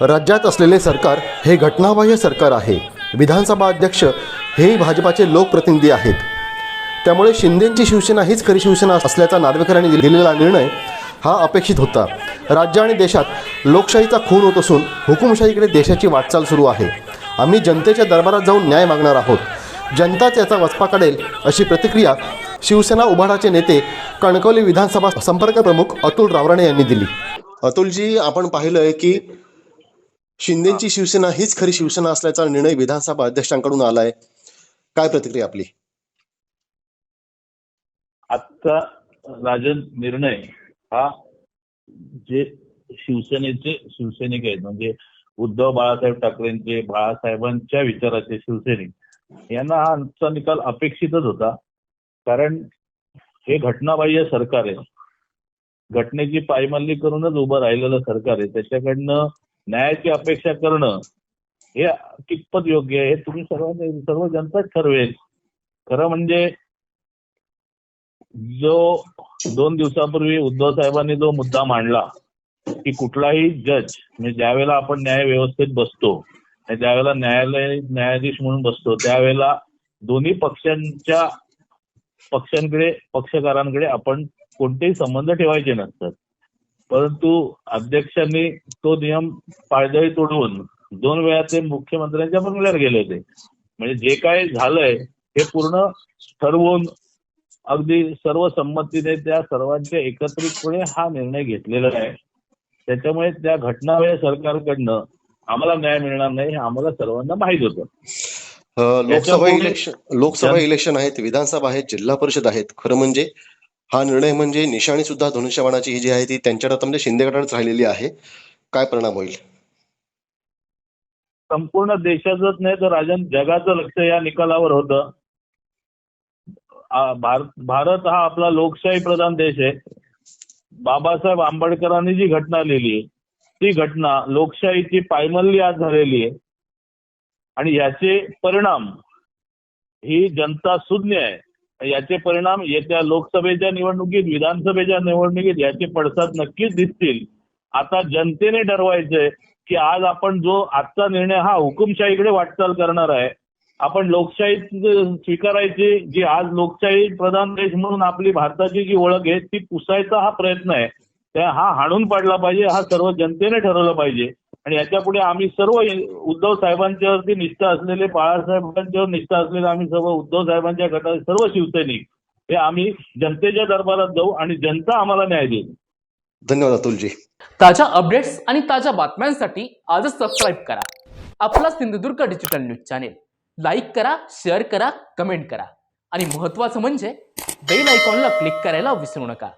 राज्यात असलेले सरकार हे घटनाबाह्य सरकार आहे. विधानसभा अध्यक्ष हे भाजपाचे लोकप्रतिनिधी आहेत. त्यामुळे शिंदेंची शिवसेना हीच खरी शिवसेना असल्याचा नार्वेकरांनी दिलेला निर्णय हा अपेक्षित होता. राज्य आणि देशात लोकशाहीचा खून होत असून हुकुमशाहीकडे देशाची वाटचाल सुरू आहे. आम्ही जनतेच्या दरबारात जाऊन न्याय मागणार आहोत. जनताच याचा वचपा काढेल अशी प्रतिक्रिया शिवसेना उभाडाचे नेते कणकवली विधानसभा संपर्क प्रमुख अतुल रावराणे यांनी दिली. अतुलजी आपण पाहिलं आहे की शिंदेची शिवसेना हीच खरी शिवसेना असल्याचा निर्णय विधानसभा अध्यक्षांकडून आलाय. काय प्रतिक्रिया आपली? आजचा राजन निर्णय हा जे शिवसेनेचे शिवसैनिक आहेत म्हणजे उद्धव बाळासाहेब ठाकरेंचे बाळासाहेबांच्या विचाराचे शिवसैनिक यांना हा आजचा निकाल अपेक्षितच होता. कारण हे घटनाबाह्य सरकार आहे. घटनेची पायमल्ली करूनच उभं राहिलेलं सरकार आहे. त्याच्याकडनं न्यायाची अपेक्षा करणं हे कितपत योग्य आहे हे तुम्ही सर्वांनी सर्व जनताच ठरवेल. खरं म्हणजे जो दोन दिवसापूर्वी उद्धव साहेबांनी जो मुद्दा मांडला की कुठलाही जज म्हणजे ज्यावेळेला आपण न्याय व्यवस्थेत बसतो आणि ज्यावेळेला न्यायालय न्यायाधीश म्हणून बसतो त्यावेळेला दोन्ही पक्षांच्या पक्षांकडे पक्षकारांकडे आपण कोणतेही संबंध ठेवायचे नसतात. परंतु अध्यक्षांनी तो नियम पायदळी तोडवून दोन वेळा ते मुख्यमंत्र्यांच्या बंगल्यावर गेले होते. म्हणजे जे काय झालंय हे पूर्ण ठरवून अगदी सर्व संमतीने त्या सर्वांच्या एकत्रितपणे हा निर्णय घेतलेला आहे. त्याच्यामुळे त्या घटनाबाह्य सरकारकडनं आम्हाला न्याय मिळणार नाही हे आम्हाला सर्वांना माहीत होतं. लोकसभा इलेक्शन लोकसभा इलेक्शन आहेत विधानसभा आहेत जिल्हा परिषद आहेत. खरं म्हणजे हा निर्णय म्हणजे निशाणी सुद्धा धनुष्यबाणाची ही जी आहे ती त्यांच्या म्हणजे शिंदे गटानेच राहिलेली आहे. काय परिणाम होईल? संपूर्ण देशाचंच नाही तर राजन जगाचं लक्ष या निकालावर होतं. भारत भारत हा आपला लोकशाही प्रधान देश आहे. बाबासाहेब आंबेडकरांनी जी घटना लिहिली आहे ती घटना लोकशाहीची पायमल्ली आज झालेली आहे. आणि याचे परिणाम ही जनता शून्य आहे. याचे परिणाम येत्या लोकसभेच्या निवडणुकीत विधानसभेच्या निवडणुकीत याचे पडसाद नक्कीच दिसतील. आता जनतेने ठरवायचंय की आज आपण जो आजचा निर्णय हा हुकुमशाहीकडे वाटचाल करणार आहे आपण लोकशाही स्वीकारायची जी आज लोकशाही प्रधान देश म्हणून आपली भारताची जी ओळख आहे ती पुसायचा हा प्रयत्न आहे. त्या हा हाणून पाडला पाहिजे हा सर्व जनतेने ठरवलं पाहिजे. आणि याच्यापुढे आम्ही सर्व उद्धव साहेबांच्यावरती निष्ठा असलेले बाळासाहेबांच्यावर निष्ठा असलेले आम्ही सर्व उद्धव साहेबांच्या गटाचे सर्व शिवसैनिक हे आम्ही जनतेच्या दरबारात जाऊ आणि जनता आम्हाला न्याय देईल. धन्यवाद अतुलजी. ताज्या अपडेट्स आणि ताज्या बातम्यांसाठी आजच सबस्क्राईब करा. आपला Sindhudurg digital news channel like करा शेअर करा कमेंट करा. आणि महत्त्वाचं म्हणजे बेल आयकॉनला क्लिक करायला विसरू नका.